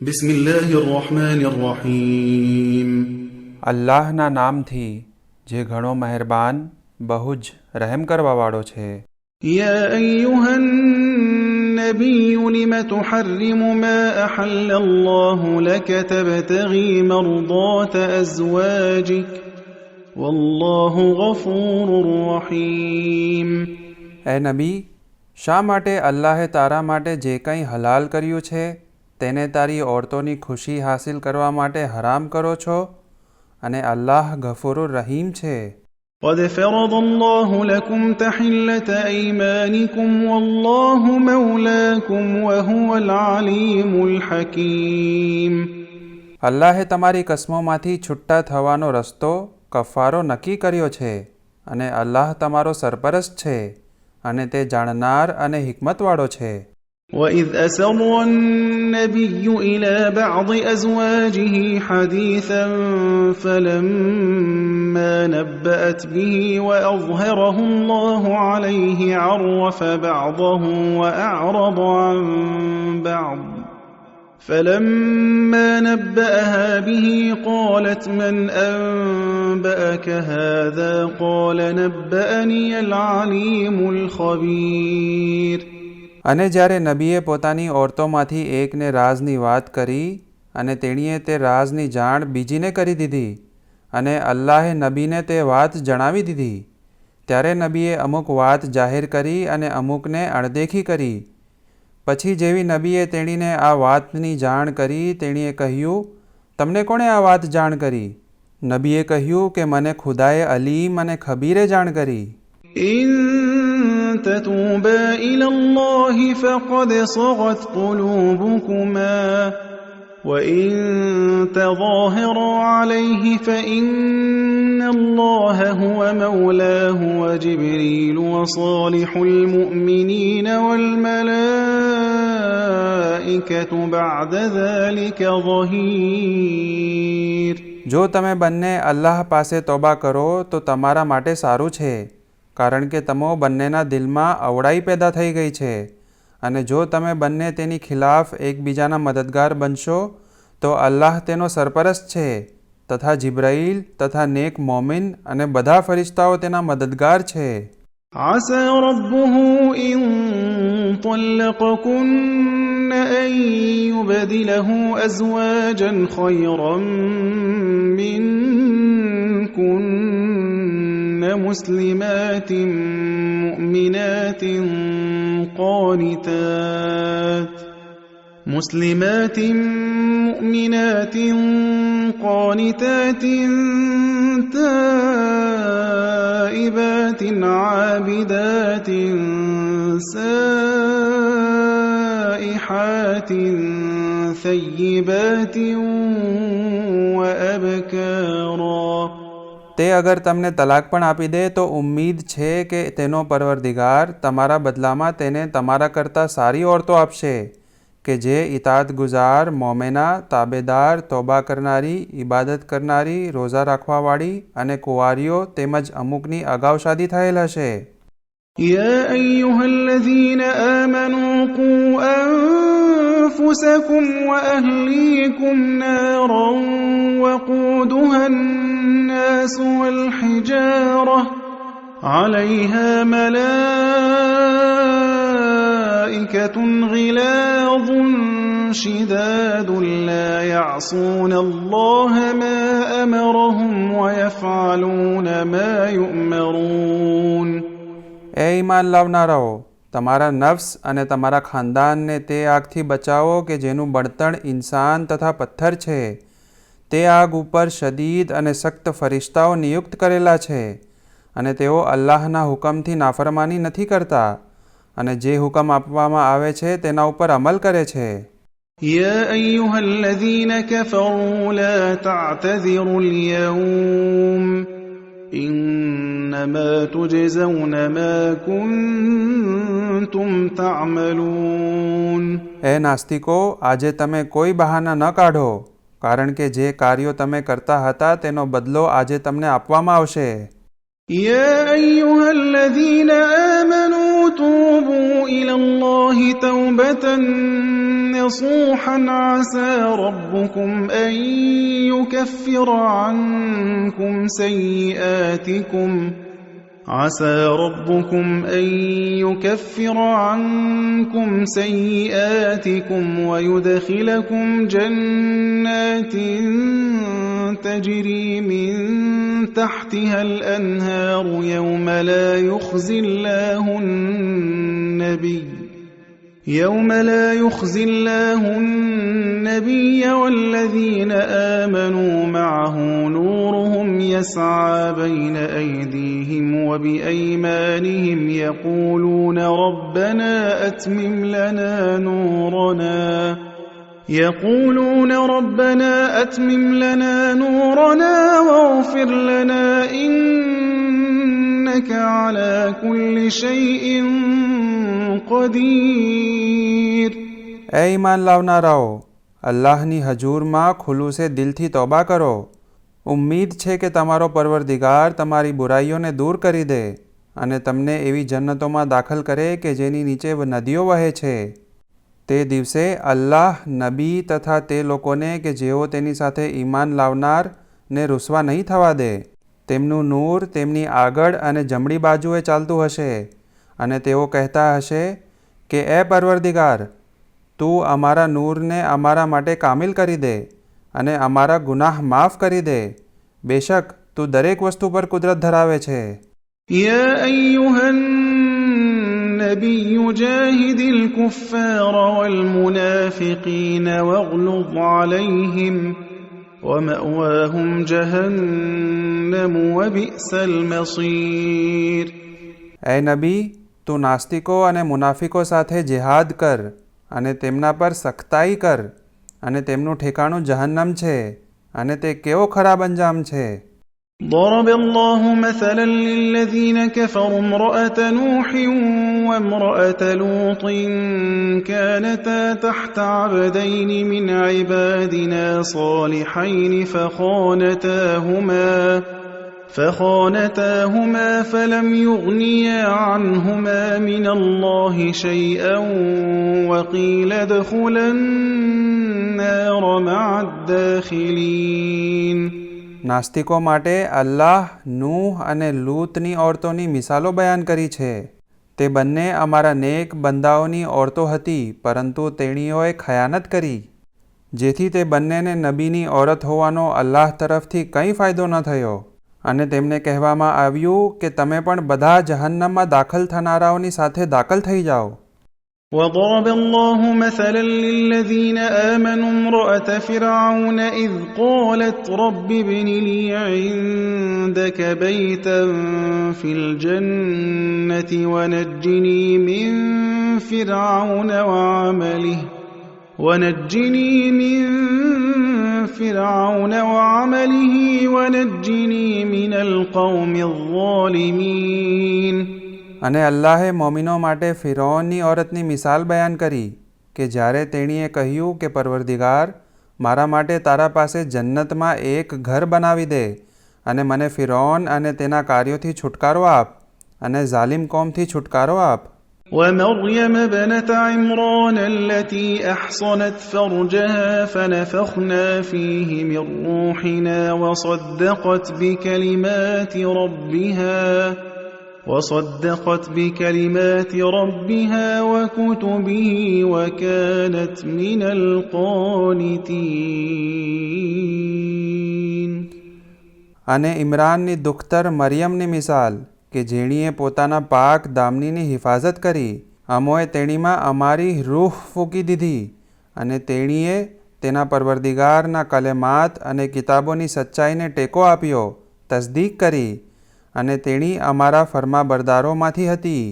بسم الله الرحمن الرحيم અલ્લાહના નામથી જે ઘણો મહેરબાન બહુ જ રહેમ કરવાવાળો છે يا أيها النبي لم تحرم ما أحل الله لك تبتغي مرضات أزواجك والله غفور رحيم એ નબી શા માટે અલ્લાહે તારા માટે જે કંઈ હલાલ કર્યું છે તેને તારી ઓરતોની ખુશી હાસિલ કરવા માટે હરામ કરો છો અને અલ્લાહ ગફુરુર રહીમ છે قد فرض الله لكم تحلة أيمانكم والله مولاكم وهو العليم الحكيم અલ્લાહે તમારી કસ્મોમાંથી છૂટા થવાનો રસ્તો કફારો નક્કી કર્યો છે અને અલ્લાહ તમારો સરપરસ્ત છે અને તે જાણનાર અને હિકમતવાળો છે وإذ أسر النبي إلى بعض أزواجه حديثا فلما نبأت به وأظهره الله عليه عرف بعضه وأعرض عن بعض فلما نبأها به قالت من أنبأك هذا قال نبأني العليم الخبير અને જ્યારે નબીએ પોતાની ઓરતોમાંથી એકને રાજની વાત કરી અને તેણીએ તે રાજની જાણ બીજીને કરી દીધી અને અલ્લાહે નબીને તે વાત જણાવી દીધી, ત્યારે નબીએ અમુક વાત જાહેર કરી અને અમુકને અણદેખી કરી. પછી જેવી નબીએ તેણીને આ વાતની જાણ કરી, તેણીએ કહ્યું, તમને કોણે આ વાત જાણ કરી? નબીએ કહ્યું કે, મને ખુદાએ અલીમ અને ખબીરે જાણ કરી. تتوبا إلى الله فقد صغت قلوبكما. وإن تظاهرا عليه فإن الله هو مولاه وجبريل وصالح المؤمنين والملائكة بعد ذلك ظهير. جو تمہیں بننے اللہ پاسے توبہ کرو تو تمہارا કારણ કે તમો બંનેના દિલમાં અવળાઈ પેદા થઈ ગઈ છે અને જો તમે બંને તેની ખિલાફ એકબીજાના મદદગાર બનશો તો અલ્લાહ તેનો સરપરસ્ત છે તથા જિબ્રાઈલ તથા નેક મોમિન અને બધા ફરિશ્તાઓ તેના મદદગાર છે عسى ربه إن طلقكن أن يبدله أزواجا خيرا منكن مسلمات مؤمنات قانتات مسلمات مؤمنات قانتات تائبات عابدات سائحات ثيبات وأبكارا તે અગર તમને તલાક પણ આપી દે તો ઉમ્મીદ છે કે તેનો પરવરદિગાર તમારા બદલામાં તેને તમારા કરતાં સારી ઓરતો આપશે કે જે ઇતાત ગુજાર મોમેના તાબેદાર તોબા કરનારી ઇબાદત કરનારી રોઝા રાખવાવાળી અને કુંવારીઓ તેમજ અમુકની અગાઉ શાદી થયેલ હશે يا أيها الذين آمنوا قوا أنفسكم وأهليكم نارا وقودها الناس والحجارة عليها ملائكة غلاظ شداد لا يعصون الله ما أمرهم ويفعلون ما يؤمرون એ ઈમાન લાવનારાઓ તમારા નફ્સ અને તમારા ખાનદાનને તે આગથી બચાવો કે જેનું બળતણ ઇન્સાન તથા પથ્થર છે તે આગ ઉપર શદીદ અને સખ્ત ફરિશ્તાઓ નિયુક્ત કરેલા છે અને તેઓ અલ્લાહના હુકમથી નાફરમાની નથી કરતા અને જે હુકમ આપવામાં આવે છે તેના ઉપર અમલ કરે છે يا أيها الذين كفروا لا تعتذروا اليوم إنما تجزون ما كنتم تعملون એ નાસ્તિકો આજે તમે કોઈ બહાના ન કાઢો કારણ કે જે કાર્યો તમે કરતા હતા તેનો બદલો આજે તમને આપવામાં આવશે يا أيها الذين آمنوا توبوا إلى الله توبة نصوحا عسى ربكم أن يكفر عنكم سيئاتكم عسى ربكم أن يكفر عنكم سيئاتكم ويدخلكم جنات تجري من تحتها الأنهار يوم لا يخزي الله النبي يوم لا يخزي الله النبي والذين آمنوا معه نورهم يسعى بين أيديهم وبأيمانهم يقولون ربنا أتمم لنا نورنا يقولون ربنا أتمم لنا نورنا واغفر لنا إنك على كل شيء قدير એ ઈમાન લાવનારાઓ અલ્લાહની હજૂરમાં ખુલુસે દિલથી તોબા કરો ઉમ્મીદ છે કે તમારો પરવરદિગાર તમારી બુરાઈઓને દૂર કરી દે અને તમને એવી જન્નતોમાં દાખલ કરે કે જેની નીચે નદીઓ વહે છે તે દિવસે અલ્લાહ નબી તથા તે લોકોને કે જેઓ તેની સાથે ઈમાન લાવનાર ને રૂસવા નહીં થવા દે તેમનું નૂર તેમની આગળ અને જમણી બાજુએ ચાલતું હશે અને તેઓ કહેતા હશે કે એ પરવરદિગાર તું અમારા નૂરને અમારા માટે કામિલ કરી દે અને અમારા ગુનાહ માફ કરી દે બેશક તું દરેક વસ્તુ પર કુદરત ધરાવે છે يا أيها النبي جاهد الكفار والمنافقين واغلظ عليهم ومأواهم جهنم وبئس المصير એ નબી તું નાસ્તિકો અને મુનાફિકો સાથે જેહાદ કર અને તેમના પર સખ્તાઈ કર અને તેમનું ઠેકાણું જહન્નમ છે અને તે કેવો ખરાબ અંજામ છે ضرب الله مثلا للذين كفروا امرأة نوح وامرأة لوط كانتا تحت عبدين من عبادنا صالحين فخانتاهما فخانتاهما فلم يغنيا عنهما من الله شيئا وقيل ادخلا النار مع الداخلين નાસ્તિકો માટે અલ્લાહ નૂહ અને લૂતની ઓરતોની મિસાલો બયાન કરી છે તે બંને અમારા નેક બંદાઓની ઓરતો હતી પરંતુ તેણીઓએ ખયાનત કરી જેથી તે બંનેને નબીની ઓરત હોવાનો અલ્લાહ તરફથી કંઈ ફાયદો ન થયો અને તેમને કહેવામાં આવ્યું કે તમે પણ બધા જહન્નમમાં દાખલ થનારાઓની સાથે દાખલ થઈ જાઓ وضرب الله مثلا للذين آمنوا امرأة فرعون إذ قالت رب ابن لي عندك بيتا في الجنة ونجني من فرعون وعمله ونجني من فرعون وعمله ونجني من القوم الظالمين અને અલ્લાહે મોમિનો માટે ફિરૌનની ઓરતની મિસાલ બયાન કરી કે જ્યારે તેણીએ કહ્યું કે પરવરદિગાર મારા માટે તારા પાસે જન્નતમાં એક ઘર બનાવી દે અને મને ફિરૌન અને તેના કાર્યોથી છુટકારો આપ અને ઝાલિમ કોમથી છુટકારો આપ ومريم ابنة عمران التي أحصنت فرجها فنفخنا فيه من روحنا وصدقت بكلمات ربها وصدقت بكلمات ربها وكتبه وكانت من القانتين અને ઇમરાનની દુખ્તર મરિયમની મિસાલ કે જેણીએ પોતાના પાક દામનીની હિફાજત કરી, અમોએ તેણીમાં અમારી રૂહ ફૂંકી દીધી અને તેણીએ તેના પરવરદિગારના કલેમાત અને કિતાબોની સચ્ચાઈને ટેકો આપ્યો, તસદીક કરી અને તેણી અમારા ફરમાબરદારોમાંથી હતી.